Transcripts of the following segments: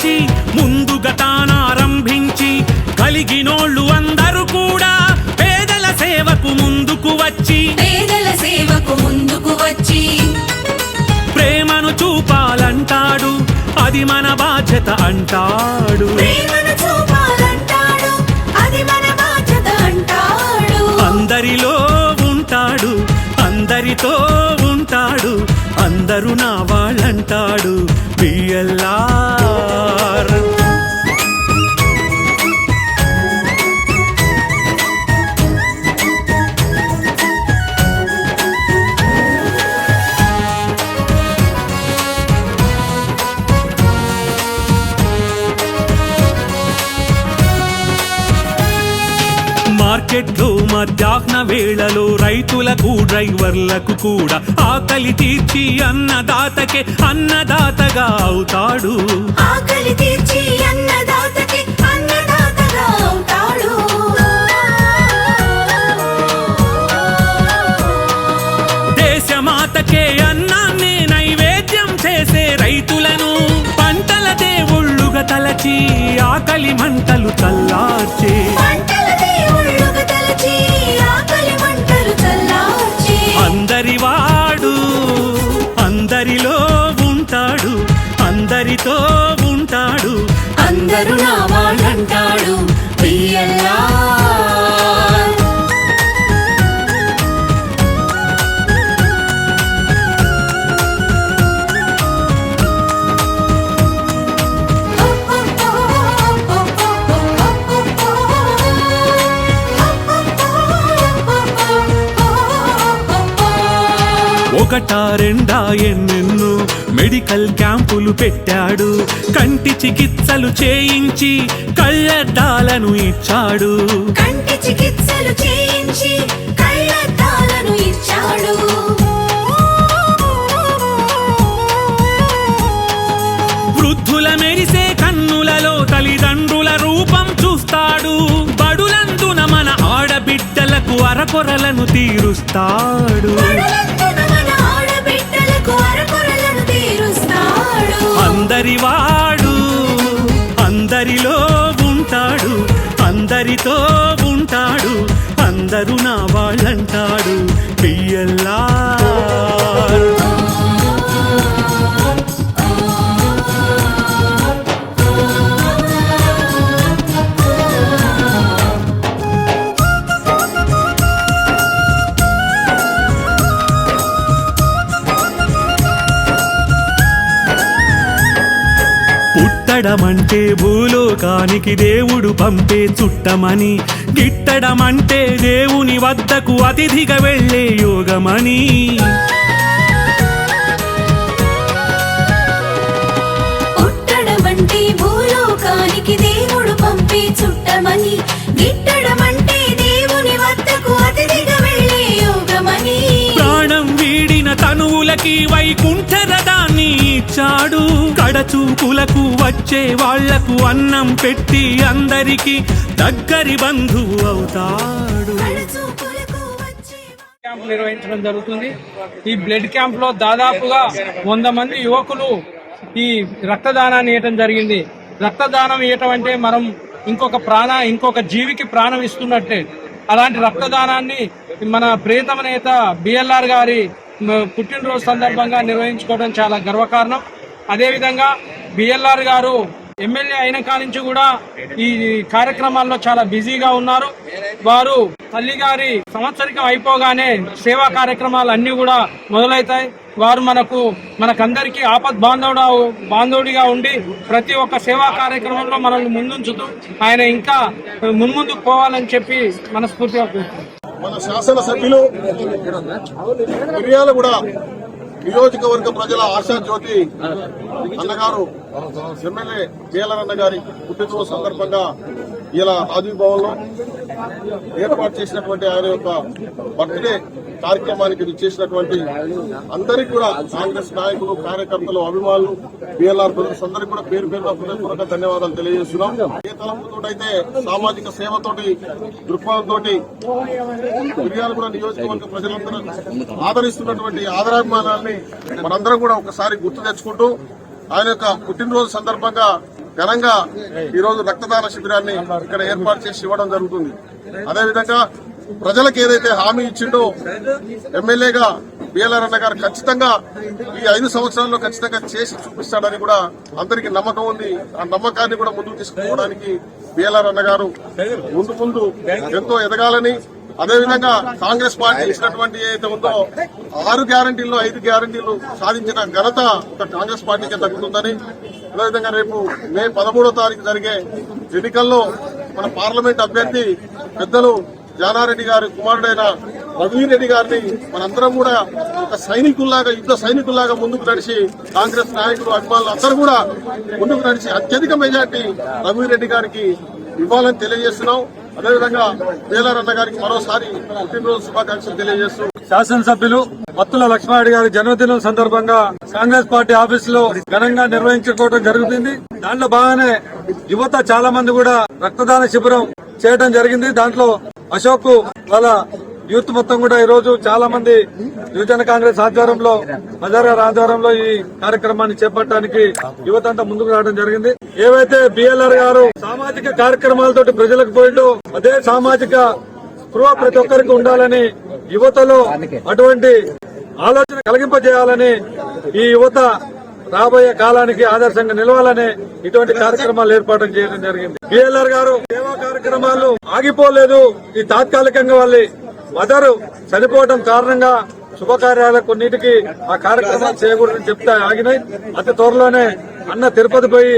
తలదాల్చి ముందుగా తానారంభించి కలిగినోళ్ళు అందరూ కూడా పేదల సేవకు ముందుకు వచ్చి పేదల సేవకు ముందుకు వచ్చి ప్రేమను చూపాలంటాడు అది మన బాధ్యత అంటాడు. మార్కెట్లో మధ్యాహ్న వేళలో రైతులకు డ్రైవర్లకు కూడా ఆకలి తీర్చి అన్నదాతకే అన్నదాతగా అవుతాడు. ఆకలి తీర్చి అన్నదాతకి అన్నదాతగా అవుతాడు. దేశమాతకే అన్నాన్ని నైవేద్యం చేసే రైతులను పంటల దేవుళ్ళుగా తలచి ఆకలి మంటలు చల్లార్చే అందరూ నా వాళ్ళంటాడు బియ్యల్లా ఒకటా రెండా ఎన్నెన్నో మెడికల్ క్యాంపులు పెట్టాడు. కంటి చికిత్సలు చేయించి కళ్ళద్దాలను ఇచ్చాడు. కంటి చికిత్సలు చేయించి కళ్ళద్దాలను ఇచ్చాడు. వృద్ధుల మెరిసే కన్నులలో తల్లిదండ్రుల రూపం చూస్తాడు. బడులందున మన ఆడబిడ్డలకు అరకొరలను తీరుస్తాడు. పుట్టడమంటే భూలోకానికి దేవుడు పంపే చుట్టమని గిట్టడమంటే దేవుని వద్దకు అతిథిగా వెళ్ళే యోగమని. పుట్టడమంటే భూలోకానికి దేవుడు పంపే చుట్టమని గిట్టడమంటే దేవుని వద్దకు అతిథిగా వెళ్ళే యోగమని. ప్రాణం వీడిన తనువులకి వైకుంఠరదాన్ని ఇచ్చాడు కడచూపులకు వచ్చే వాళ్ళకు అన్నం పెట్టి అందరికి దగ్గరి బంధువు అవుతాడు. క్యాంప్ నిర్వహించడం జరుగుతుంది. ఈ బ్లడ్ క్యాంప్లో దాదాపుగా వంద మంది యువకులు ఈ రక్తదానాన్ని ఇవ్వటం జరిగింది. రక్తదానం ఇవ్వటం అంటే మనం ఇంకొక ప్రాణ ఇంకొక జీవికి ప్రాణం ఇస్తున్నట్టే. అలాంటి రక్తదానాన్ని మన ప్రియతమ నేత బిఎల్ఆర్ గారి పుట్టినరోజు సందర్భంగా నిర్వహించుకోవడం చాలా గర్వకారణం. అదేవిధంగా బిఎల్ఆర్ గారు ఎమ్మెల్యే అయిన కానించి కూడా ఈ కార్యక్రమాల్లో చాలా బిజీగా ఉన్నారు. వారు తల్లి గారి సంవత్సరికం అయిపోగానే సేవా కార్యక్రమాలు అన్ని కూడా మొదలవుతాయి. వారు మనకు మనకందరికీ ఆపద్ బాంధవుడు బాంధవుడిగా ఉండి ప్రతి ఒక్క సేవా కార్యక్రమంలో మనల్ని ముందుంచుతూ ఆయన ఇంకా మున్ముందుకు పోవాలని చెప్పి మనస్ఫూర్తిగా కోరుకుంటున్నాను. మన శాసనసభ్యులు మిర్యాలగూడ నియోజకవర్గ ప్రజల ఆశా జ్యోతి అన్నగారు ఎమ్మెల్యే బిఎల్ఆర్ గారి పుట్టినరోజు సందర్భంగా ఇలా రాజీవ్ భవన్లో ఏర్పాటు చేసినటువంటి ఆయన యొక్క బర్త్డే కార్యక్రమానికి విచ్చేసినటువంటి అందరికీ కూడా కాంగ్రెస్ నాయకులు కార్యకర్తలు అభిమానులు బిఎల్ఆర్ బ్రదర్స్ అందరికీ కూడా పేరు పేరున హృదయపూర్వక ధన్యవాదాలు తెలియజేస్తున్నాం. ఏ తలంపుతోటైతే సామాజిక సేవతోటి దృక్పథంతోటి మిర్యాల కూడా నియోజకవర్గ ప్రజలందరూ ఆదరిస్తున్నటువంటి ఆదరాభిమానాన్ని మనందరం కూడా ఒకసారి గుర్తు తెచ్చుకుంటూ ఆయన యొక్క పుట్టినరోజు సందర్భంగా ఘనంగా ఈరోజు రక్తదాన శిబిరాన్ని ఇక్కడ ఏర్పాటు చేసి ఇవ్వడం జరుగుతుంది. అదేవిధంగా ప్రజలకు ఏదైతే హామీ ఇచ్చిండో ఎమ్మెల్యేగా బిఎల్ఆర్ అన్న గారు ఖచ్చితంగా ఈ ఐదు సంవత్సరాల్లో ఖచ్చితంగా చేసి చూపిస్తాడని కూడా అందరికీ నమ్మకం ఉంది. ఆ నమ్మకాన్ని కూడా ముందుకు తీసుకుపోవడానికి బిఎల్ఆర్ అన్న గారు ముందు ముందు ఎంతో ఎదగాలని అదేవిధంగా కాంగ్రెస్ పార్టీ ఇచ్చినటువంటి ఏదైతే ఉందో ఆరు గ్యారంటీల్లో ఐదు గ్యారంటీలు సాధించిన ఘనత ఒక కాంగ్రెస్ పార్టీకి దక్కుతుందని అదేవిధంగా రేపు మే పదమూడో తారీఖు జరిగే ఎన్నికల్లో మన పార్లమెంట్ అభ్యర్థి పెద్దలు జానారెడ్డి గారి కుమారుడైన రఘువీర్ రెడ్డి గారిని మనందరం కూడా ఒక సైనికుల్లాగా యుద్ధ సైనికుల్లాగా ముందుకు నడిచి కాంగ్రెస్ నాయకులు అభిమానులు అందరూ కూడా ముందుకు నడిచి అత్యధిక మెజార్టీ రఘువీర్ రెడ్డి గారికి ఇవ్వాలని తెలియజేస్తున్నాం. అదేవిధంగా వేలారన్న గారికి మరోసారి పుట్టినరోజు శుభాకాంక్షలు తెలియజేస్తూ శాసనసభ్యులు మత్తుల లక్ష్మారెడ్డి గారి జన్మదినం సందర్భంగా కాంగ్రెస్ పార్టీ ఆఫీస్లో ఘనంగా నిర్వహించుకోవడం జరుగుతుంది. దాంట్లో బాగానే యువత చాలా మంది కూడా రక్తదాన శిబిరం చేయడం జరిగింది. దాంట్లో అశోక్ వాళ్ళ యూత్ మొత్తం కూడా ఈ రోజు చాలా మంది యువజన కాంగ్రెస్ ఆధ్వర్యంలో మజార్ ఆధ్వర్యంలో ఈ కార్యక్రమాన్ని చేపట్టడానికి యువత అంతా ముందుకు రావడం జరిగింది. ఏవైతే బిఎల్ఆర్ గారు సామాజిక కార్యక్రమాలతో ప్రజలకు పోయిండు అదే సామాజిక స్పృహ ప్రతి ఒక్కరికి ఉండాలని యువతలో అటువంటి ఆలోచన కలిగింపజేయాలని ఈ యువత రాబోయే కాలానికి ఆదర్శంగా నిలవాలని ఇటువంటి కార్యక్రమాలు ఏర్పాటు చేయడం జరిగింది. బిఎల్ఆర్ గారు సేవా కార్యక్రమాలు ఆగిపోలేదు. ఈ తాత్కాలికంగా వాళ్ళ మదరు చనిపోవడం కారణంగా శుభకార్యాలకు కొన్నిటికి ఆ కార్యక్రమాలు చేయకూడదని చెప్తా ఆగినాయి. అతి త్వరలోనే అన్న తిరుపతి పోయి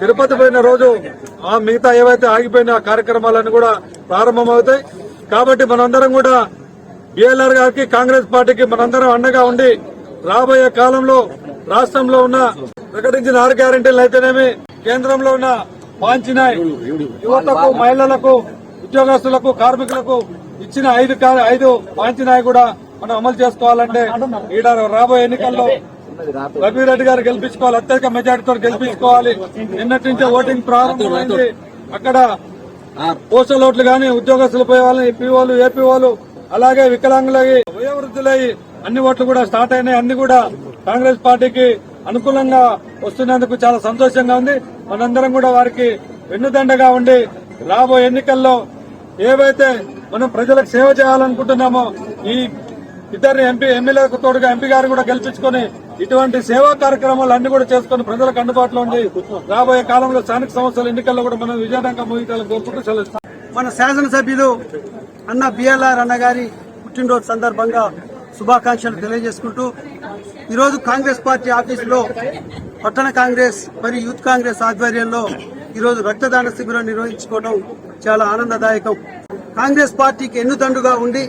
తిరుపతి పోయిన రోజు ఆ మిగతా ఏవైతే ఆగిపోయిన ఆ కార్యక్రమాలన్నీ కూడా ప్రారంభమవుతాయి. కాబట్టి మనందరం కూడా బిఎల్ఆర్ గారికి కాంగ్రెస్ పార్టీకి మనందరం అండగా ఉండి రాబోయే కాలంలో రాష్ట్రంలో ఉన్న ప్రకటించిన ఆరు గ్యారెంటీలు అయితేనేమి కేంద్రంలో ఉన్న పాంచినాయ్ యువతకు మహిళలకు ఉద్యోగస్తులకు కార్మికులకు ఇచ్చిన ఐదు ఐదు పాంచినాయ్ కూడా మనం అమలు చేసుకోవాలంటే ఈడ రాబోయే ఎన్నికల్లో రఘువీరెడ్డి గారు గెలిపించుకోవాలి అత్యధిక మెజార్టీతో గెలిపించుకోవాలి. నిన్నటి నుంచే ఓటింగ్ ప్రారంభమైంది. అక్కడ పోస్టల్ ఓట్లు గాని ఉద్యోగస్తులు పోయే వాళ్ళని పీఓలు ఏపీఓలు అలాగే వికలాంగులై వయోవృద్ధులై అన్ని ఓట్లు కూడా స్టార్ట్ అయినాయి. అన్ని కూడా కాంగ్రెస్ పార్టీకి అనుకూలంగా వస్తున్నందుకు చాలా సంతోషంగా ఉంది. మనందరం కూడా వారికి వెన్నుదండగా ఉండి రాబోయే ఎన్నికల్లో ఏవైతే మనం ప్రజలకు సేవ చేయాలనుకుంటున్నామో ఈ ఇద్దరు ఎంపీ ఎమ్మెల్యేలకు తోడుగా ఎంపీ గారు కూడా గెలిపించుకుని ఇటువంటి సేవా కార్యక్రమాలు అన్ని కూడా చేసుకుని ప్రజలకు అందుబాటులో ఉండి రాబోయే కాలంలో స్థానిక సంస్థల ఎన్నికల్లో కూడా మనం విజయనంగా ముగించాలని కోరుకుంటూ సెలవు మన శాసనసభ్యులు అన్న బిఎల్ఆర్ అన్న గారి పుట్టినరోజు సందర్భంగా శుభాకాంక్షలు తెలియజేసుకుంటూ ఈరోజు కాంగ్రెస్ పార్టీ ఆఫీసులో పట్టణ కాంగ్రెస్ మరియు యూత్ కాంగ్రెస్ ఆధ్వర్యంలో ఈరోజు రక్తదాన శిబిరం నిర్వహించుకోవడం చాలా ఆనందదాయకం. కాంగ్రెస్ పార్టీకి ఎన్నుదండుగా ఉండి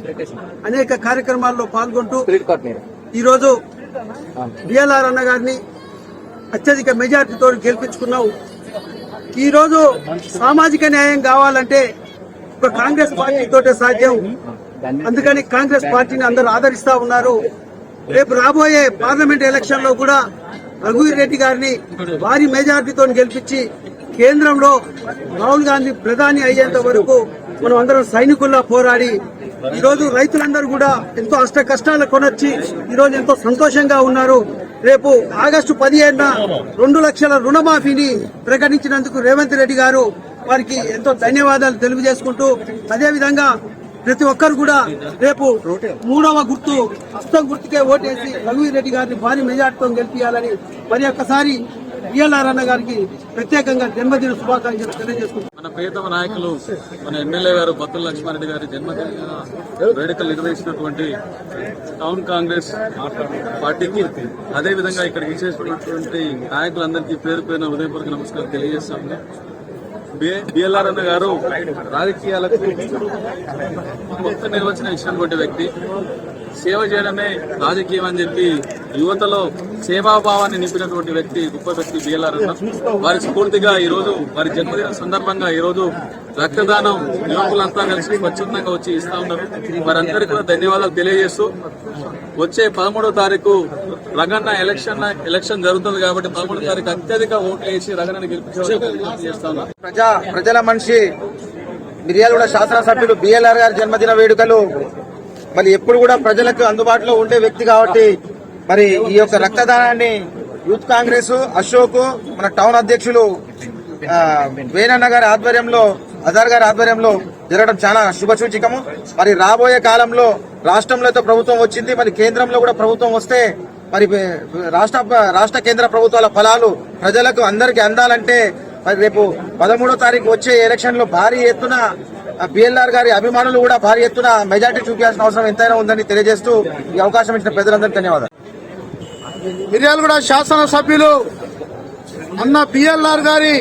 అనేక కార్యక్రమాల్లో పాల్గొంటూ ఈరోజు బిఎల్ఆర్ అన్న గారిని అత్యధిక మెజార్టీతో గెలిపించుకున్నాం. ఈరోజు సామాజిక న్యాయం కావాలంటే ఒక కాంగ్రెస్ పార్టీ సాధ్యం. అందుకని కాంగ్రెస్ పార్టీని అందరూ ఆదరిస్తా ఉన్నారు. రేపు రాబోయే పార్లమెంట్ ఎలక్షన్లో కూడా రఘువీర్ రెడ్డి గారిని భారీ మెజార్టీతో గెలిపించి కేంద్రంలో రాహుల్ గాంధీ ప్రధాని అయ్యేంత వరకు మనం అందరం సైనికుల్లా పోరాడి ఈ రోజు రైతులందరూ కూడా ఎంతో అష్ట కష్టాలు కొనొచ్చి ఈ రోజు ఎంతో సంతోషంగా ఉన్నారు. రేపు ఆగస్టు పదిహేడున రెండు లక్షల రుణమాఫీని ప్రకటించినందుకు రేవంత్ రెడ్డి గారు వారికి ఎంతో ధన్యవాదాలు తెలియజేసుకుంటూ అదేవిధంగా ప్రతి ఒక్కరు కూడా రేపు మూడవ గుర్తు హస్తం గుర్తుకే ఓటేసి రఘువీర్ రెడ్డి గారిని భారీ మెజార్టీతో గెలిపించాలని మరి ఒక్కసారి బిఎల్ఆర్ అన్న గారికి ప్రత్యేకంగా జన్మదిన శుభాకాంక్షలు తెలియజేసుకుంటున్నాను మన ప్రియతమ నాయకులు మన ఎమ్మెల్యే గారు బత్తుల లక్ష్మారెడ్డి గారి జన్మదిన వేడుకలు నిర్వహించినటువంటి టౌన్ కాంగ్రెస్ పార్టీకి అదే విధంగా ఇక్కడ విశేషమైనటువంటి నాయకులందరికీ పేరు పేరున ఉదయపూర్వక నమస్కారం తెలియజేస్తాము. బిఎల్ఆర్ అన్న గారు రాజకీయాలకు కొత్త నిర్వచనం ఇచ్చినటువంటి వ్యక్తి. సేవ చేయడమే రాజకీయం అని చెప్పి యువతలో సేవాభావాన్ని నింపినటువంటి వ్యక్తి గొప్ప వ్యక్తి బిఎల్ఆర్ అన్న. వారి స్ఫూర్తిగా ఈ రోజు వారి జన్మదిన సందర్భంగా ఈ రోజు రక్తదానం యువకులంతా కలిసి స్వచ్ఛందంగా వచ్చి ఇస్తా ఉన్నారు. వారందరికీ కూడా ధన్యవాదాలు తెలియజేస్తూ వచ్చే పదమూడో తారీఖు రగన్న ఎలక్షన్ ఎలక్షన్ జరుగుతుంది కాబట్టి పదమూడో తారీఖు అత్యధిక ఓట్లు వేసి రగన్నని గెలిపించాలని ప్రజా ప్రజల మనిషి మిర్యాలగూడ శాసనసభ్యులు బిఎల్ఆర్ గారి జన్మదిన వేడుకలు మరి ఎప్పుడు కూడా ప్రజలకు అందుబాటులో ఉండే వ్యక్తి కాబట్టి మరి ఈ యొక్క రక్తదానాన్ని యూత్ కాంగ్రెస్ అశోక్ మన టౌన్ అధ్యక్షులు వేణన్న గారి ఆధ్వర్యంలో అజార్ గారి ఆధ్వర్యంలో జరగడం చాలా శుభసూచికము. మరి రాబోయే కాలంలో రాష్ట్రంలో అయితే ప్రభుత్వం వచ్చింది మరి కేంద్రంలో కూడా ప్రభుత్వం వస్తే మరి రాష్ట్ర రాష్ట్ర కేంద్ర ప్రభుత్వాల ఫలాలు ప్రజలకు అందరికీ అందాలంటే మరి రేపు పదమూడో తారీఖు వచ్చే ఎలక్షన్లో భారీ ఎత్తున బిఎల్ఆర్ గారి అభిమానులు కూడా భారీ ఎత్తున మెజార్టీ చూపించాల్సిన అవసరం ఎంతైనా ఉందని తెలియజేస్తూ ఈ అవకాశం ఇచ్చిన పెద్దలందరికీ ధన్యవాదాలు. మిర్యాలగూడ శాసనసభ్యులు అన్న బిఎల్ఆర్ గారి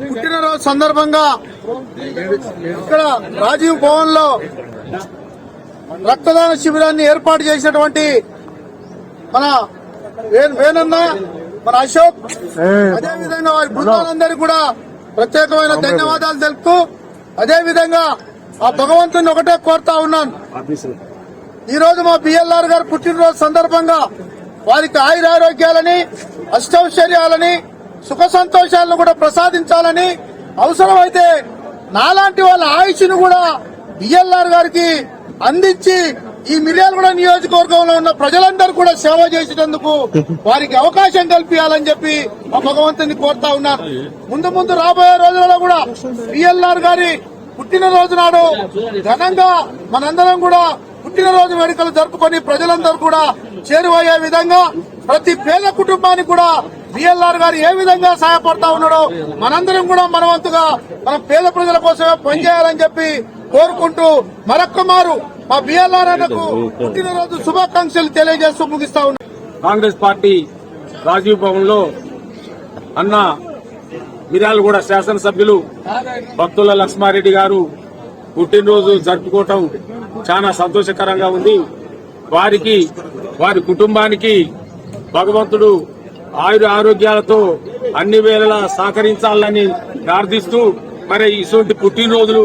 పుట్టినరోజు సందర్భంగా ఇక్కడ రాజీవ్ భవన్లో రక్తదాన శిబిరాన్ని ఏర్పాటు చేసినటువంటి మన వేణన్న మన అశోక్ అదే విధంగా వారి బృందాలందరికీ కూడా ప్రత్యేకమైన ధన్యవాదాలు తెలుపుతూ అదే విధంగా ఆ భగవంతుని ఒకటే కోరుతా ఉన్నాను. ఈ రోజు మా బిఎల్ఆర్ గారు పుట్టినరోజు సందర్భంగా వారికి ఆయురారోగ్యాలని అష్టౌశ్వర్యాలని సుఖ సంతోషాలను కూడా ప్రసాదించాలని అవసరమైతే నాలాంటి వాళ్ళ ఆయుష్ను కూడా బిఎల్ఆర్ గారికి అందించి ఈ మిర్యాలగూడ నియోజకవర్గంలో ఉన్న ప్రజలందరూ కూడా సేవ చేసేటందుకు వారికి అవకాశం కల్పించాలని చెప్పి ఆ భగవంతుని కోరుతా ఉన్నారు ముందు ముందు రాబోయే రోజులలో కూడా పిఎల్ఆర్ గారి పుట్టినరోజు నాడు ఘనంగా మనందరం కూడా పుట్టినరోజు వేడుకలు జరుపుకొని ప్రజలందరూ కూడా చేరువయ్యే విధంగా ప్రతి పేద కుటుంబానికి కూడా బిఎల్ఆర్ గారు ఏ విధంగా సహాయపడతా ఉన్నాడో మనందరం కూడా మనవంతుగా మన పేద ప్రజల కోసమే పనిచేయాలని చెప్పి కోరుకుంటూ మరొక్క మారు మా బిఎల్ఆర్ అన్నకు పుట్టినరోజు శుభాకాంక్షలు తెలియజేస్తూ ముగిస్తా ఉన్నాం కాంగ్రెస్ పార్టీ రాజీవ్ భవన్లో అన్న మిర్యాలగూడ శాసనసభ్యులు భక్తుల లక్ష్మారెడ్డి గారు పుట్టినరోజు జరుపుకోవటం చాలా సంతోషకరంగా ఉంది. వారికి వారి కుటుంబానికి భగవంతుడు ఆయుర ఆరోగ్యాలతో అన్ని వేళలా సహకరించాలని ప్రార్థిస్తూ మరి ఇటువంటి పుట్టినరోజులు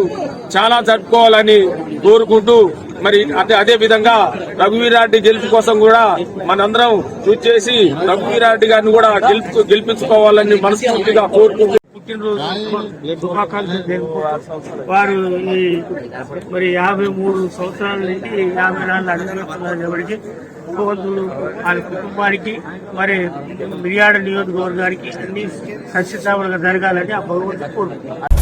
చాలా జరుపుకోవాలని కోరుకుంటూ మరి అదే అదే విధంగా రఘువీరారెడ్డి గెలుపు కోసం కూడా మనందరం కృషి చేసి రఘువీరారెడ్డి గారిని కూడా గెలుపు గెలిపించుకోవాలని మనస్ఫూర్తిగా కోరుకుంటూ వారు ఈ మరి యాభై మూడు సంవత్సరాల నుంచి యాభై నాలుగు అడుగుతున్నారు ఎవరికి భగవంతుడు వారి కుటుంబానికి మరి మిర్యాడ నియోజకవర్గానికి అన్ని సస్యశామలుగా జరగాలని ఆ భగవంతుడు కోరుకుంటున్నారు